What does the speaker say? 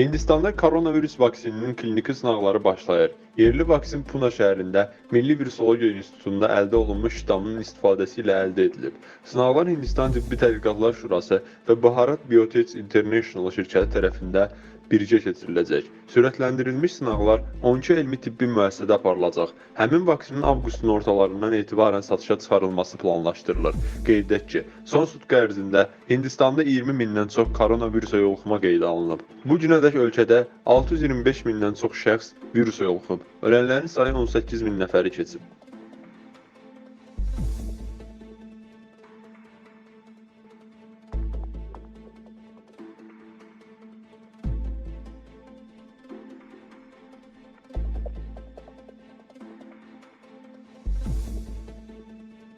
Hindistanda koronavirus vaksininin kliniki sınaqları başlayır. Yerli vaksin Puna şəhərində Milli Virusologiya İnstitutunda əldə olunmuş ştamının istifadəsi ilə əldə edilib. Sınaqlar Hindistan Tibbi Tədqiqatlar Şurası və Baharat Biotech International şirkəti tərəfində birgə keçiriləcək. Sürətləndirilmiş sınaqlar 12 elmi tibbi müəssisədə aparılacaq. Həmin vaksinin avqustun ortalarından etibarən satışa çıxarılması planlaşdırılır. Qeyd edək ki, son sutka ərzində Hindistanda 20 mindən çox koronavirusa yoluxma qeydə alınıb. Bu günədək ölkədə 625 mindən çox şəxs virusa yoluxub. Ölənlərin sayı 18 min nəfəri keçib.